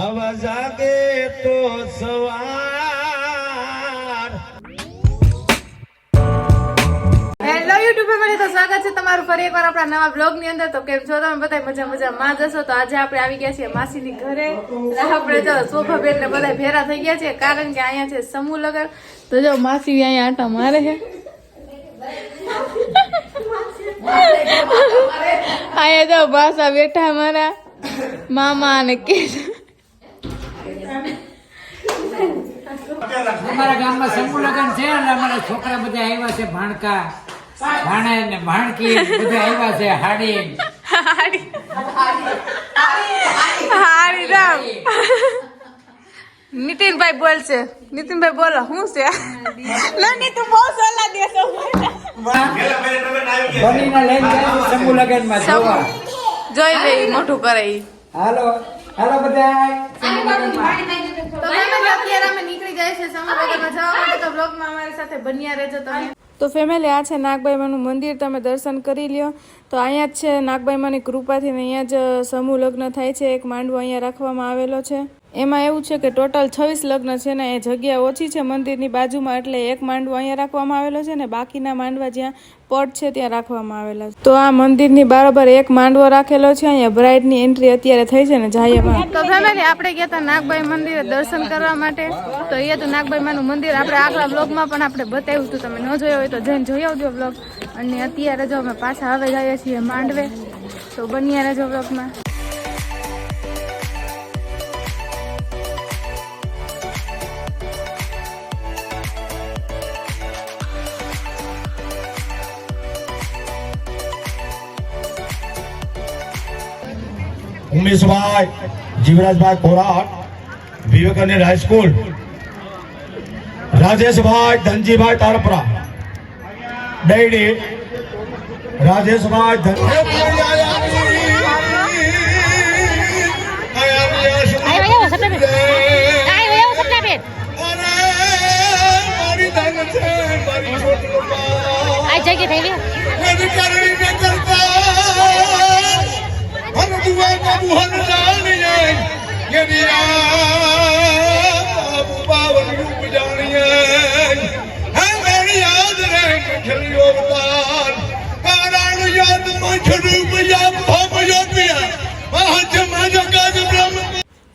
આવા જાગે તો સવાર છે તમારું ફરી એકવાર આપણા નવા બ્લોગ અંદર. તો કેમ છો? તમે બધા મજા મજા જશો તો આજે આપણે આવી ગયા છીએ માસીની ઘરે. આપણે જો શોભાબેન ને બધા ભેરા થઈ ગયા છે કારણ કે અહીંયા છે સમૂહ લગન. તો જો માસી અહીંયા આટા મારે અહીંયા જો ભાષા બેઠા મારા મામા અને કે અમારા ગામમાં સમૂહ લગ્ન છે અને અમારા છોકરા બધા આવ્યા છે ભાણકા. ભાણે ને ભાણકી બધા આવ્યા છે હાડી. હાડી રામ. નીતિનભાઈ બોલશે. નીતિનભાઈ બોલો શું છે? ના નીતુ બહુ સલાહ દેશો બનીને લઈને જાય છે સમૂહ લગ્નમાં જોવા. જોઈ લે મોટું કરે હાલો હાલો બધા તો ફેમિલી અત્યારે નીકળી જાય છે સમુદ્રમાં જવા માટે તો બ્લોગમાં અમારી સાથે બન્યા રહેજો તમે. તો ફેમિલી આ છે નાગબાઈમાનું મંદિર તમે દર્શન કરી લ્યો. તો અહીંયા જ છે નાગબાઈમાની કૃપાથી અહીંયા જ સમૂહ લગ્ન થાય છે. એક માંડવો અહીંયા રાખવામાં આવેલો છે. એમાં એવું છે કે ટોટલ છવ્વીસ લગ્ન છે ને એ જગ્યા ઓછી છે મંદિરની બાજુમાં, એટલે એક માંડવો અહીંયા રાખવામાં આવેલો છે ને બાકીના માંડવા જ્યાં પટ છે ત્યાં રાખવામાં આવેલા છે. તો આ મંદિરની બરાબર એક માંડવો રાખેલો છે, અહીંયા બ્રાઇડની એન્ટ્રી અત્યારે થઈ છે ને જાહેરમાં. તો ફેમિલી આપણે ગયા હતા નાગભાઈ મંદિરે દર્શન કરવા માટે, તો એ તો નાગભાઈ માનું મંદિર આપણે આગલા બ્લોગમાં પણ આપણે બતાવ્યું હતું. તમે ન જોયો હોય તો જઈને જોઈ આવજો બ્લોગ અને અત્યારે જો અમે પાછા હવે જઈએ છીએ માંડવે, તો બન્યા રહેજો બ્લોગમાં Umeshbhai Jivrajbhai Korat Vivekanand high school Rajeshbhai Dhanjibhai Tarpara daddy Rajeshbhai ધન-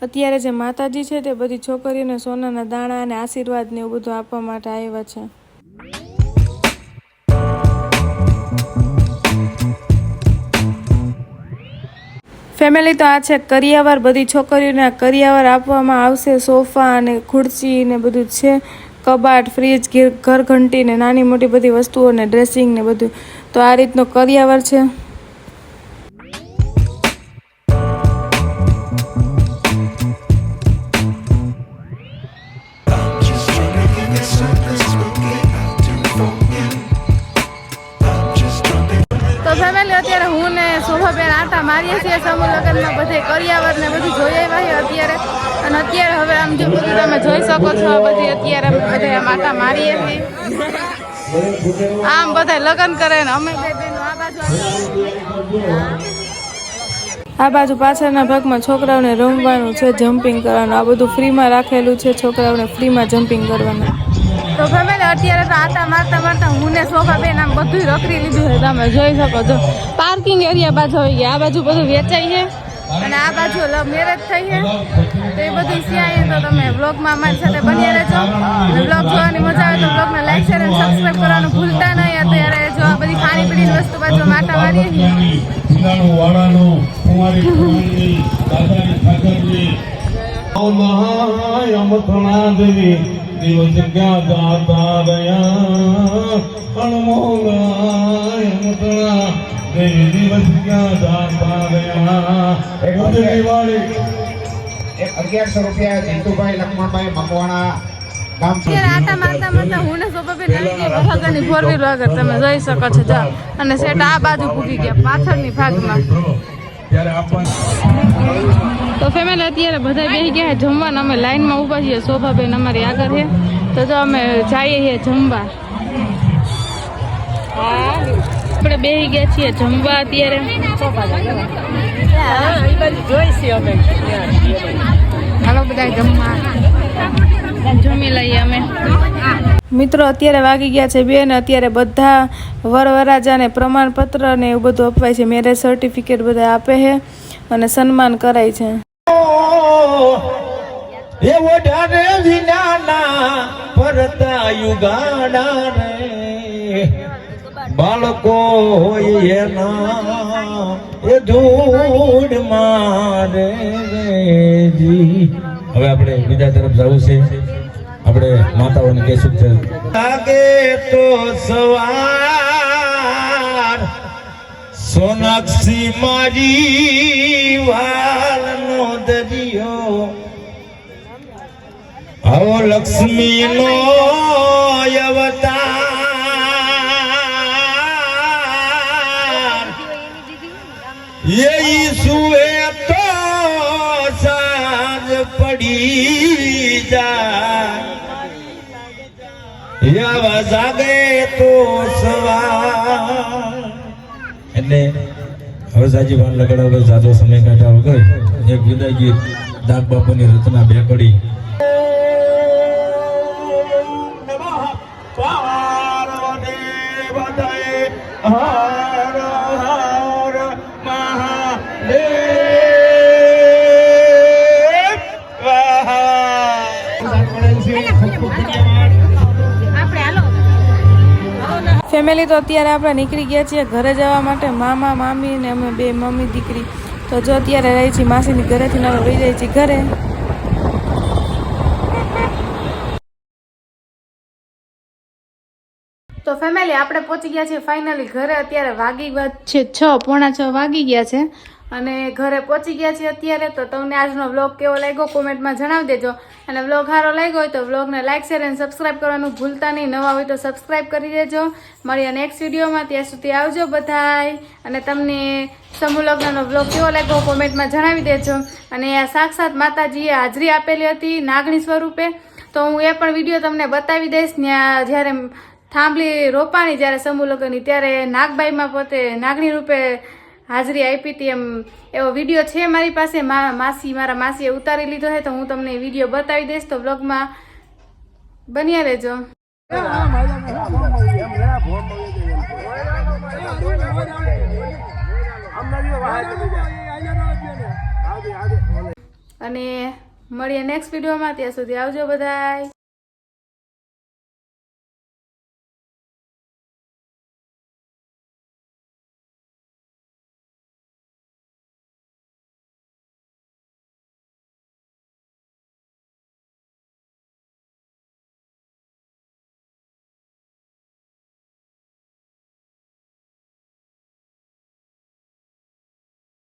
અત્યારે જે માતાજી છે તે બધી છોકરીઓને સોનાના દાણા અને આશીર્વાદ ને એવું બધું આપવા માટે આવ્યા છે. ફેમિલી તો આ છે, કરિયાવર બધી છોકરીઓને કરિયાવર આપવામાં આવશે, સોફા અને ખુરશી ને બધું છે, કબાટ, ફ્રીજ, ઘર ઘંટી ને નાની મોટી બધી વસ્તુઓ ને ડ્રેસિંગ ને બધું. તો આ રીતનો કરિયાવર છે. કરિયાવર ને બધું જોઈ આવ્યા અત્યારે. અને અત્યારે હવે આમ જે બધું તમે જોઈ શકો છો બધી અત્યારે અમે બધા આટા મારીએ છીએ. આમ બધા લગ્ન કરે ને અમે આ બાજુ આ બાજુ પાછળના ભાગમાં છોકરાઓને રમવાનું છે, જમ્પિંગ કરવાનું. આ બધું ફ્રીમાં રાખેલું છે છોકરાઓને ફ્રીમાં જમ્પિંગ કરવાનું. તો ફેમિલી અત્યારે તો આતા મારતા મારતા હું ને શોભા બેન આમ બધું રખડી લીધું છે. તમે જોઈ શકો છો. પાર્કિંગ એરિયા બાજુ આવી ગયા. આ બાજુ બધું વેચાય છે. અને આ બાજુ મેરેજ થઈ છે. તો એ બધું સિયાય તો તમે બ્લોગમાં અમારી સાથે બની રહેજો. અને બ્લોગ જોવાની મજા આવે તો બ્લોગને લાઈક શેર અને સબસ્ક્રાઈબ કરવાનું ભૂલતા નહીં. અત્યારે જો આ બધી ખાણી પીણીની વસ્તુ બાજુ માટા મારીએ દિવસ ક્યાં દાતા રહ્યા અણમોલા દેવી દિવસ ક્યાં એક વખત દિવાળી એક અગિયારસો રૂપિયા જીતુભાઈ લક્ષ્મણભાઈ મકવાણા આટા મારતા મારતા હું ને સોપાબેન આવી ગયા વહાગરની ફોર વ્હીલ વગર તમે જોઈ શકો છો જા. અને સેટ આ બાજુ પૂગી ગયા પાછળની ભાગમાં. તો ફેમિલી અત્યારે બધા બેસી ગયા છે જમવાના અમે લાઈનમાં ઊભા છીએ શોભાબેન અમારી આગળ છે. તો જો અમે જઈએ છીએ જમવા. બેહી ગયા છીએ જમવા અત્યારે. જમી લઈએ અમે. મિત્રો અત્યારે વાગી ગયા છે બે ને અત્યારે બધા વરવરાજાને પ્રમાણપત્ર ને એવું બધું અપાય છે. મેરેજ સર્ટિફિકેટ બધા આપે છે અને સન્માન કરાય છે. એવો યુગાડા રે. બાળકો હોય એના, એ ધૂળ મારે જી હવે આપણે બીજા તરફ જવું છે. આપણે માતાઓને કહેશું છે લાગે તો સવાર. સોનાક્ષી મારી વાલનો દરિયો. આવો લક્ષ્મી નો અવતાર. સુવે તો સાંજ પડી આવા જાગે તો સવાર. એટલે હવે સાજી વાન લગાડ્યા વગર જાજો સમય કાઢ્યા વગર એક વિદાય ગીત દાગ બાપુની રચના બે કડી ફેમિલી તો અત્યારે આપણે નીકળી ગયા છીએ ઘરે જવા માટે. મામા, મામી ને અમે બે મમ્મી દીકરી. તો જો અત્યારે રહી છીએ માસીની ઘરેથી ને રહી જાય છીએ ઘરે. તો ફેમિલી આપણે પહોંચી ગયા છીએ ફાઇનલી ઘરે. અત્યારે વાગી ગયા છે છ, પોણા છ વાગી ગયા છે. અને ઘરે પહોંચી ગયા છીએ અત્યારે, તો તમને આજનો વ્લોગ કેવો લાગ્યો કોમેન્ટમાં જણાવી દેજો. અને વ્લોગ સારો લાગ્યો હોય તો વ્લોગને લાઇક શેર અને સબસ્ક્રાઈબ કરવાનું ભૂલતા નહીં. નવા હોય તો સબસ્ક્રાઈબ કરી દેજો. મળીએ નેક્સ્ટ વિડીયોમાં ત્યાં સુધી આવજો બધાય. અને તમને સમૂહ લગ્નનો વ્લોગ કેવો લાગ્યો કોમેન્ટમાં જણાવી દેજો. અને આ સાક્ષાત માતાજીએ હાજરી આપેલી હતી નાગણી સ્વરૂપે. તો હું એ પણ વીડિયો તમને બતાવી દઈશ. ત્યાં જ્યારે થાંભલી રોપાણી, જ્યારે સમૂહ લગ્નની, ત્યારે નાગબાઈમાં પોતે નાગણી રૂપે હાજરી આપી હતી એમ એવો વીડિયો છે મારી પાસે. માસી, મારા માસીએ ઉતારી લીધો છે, તો હું તમને વીડિયો બતાવી દઈશ. તો બ્લોગમાં બન્યા રહેજો. અને મળીએ નેક્સ્ટ વિડીયોમાં ત્યાં સુધી આવજો બધાય.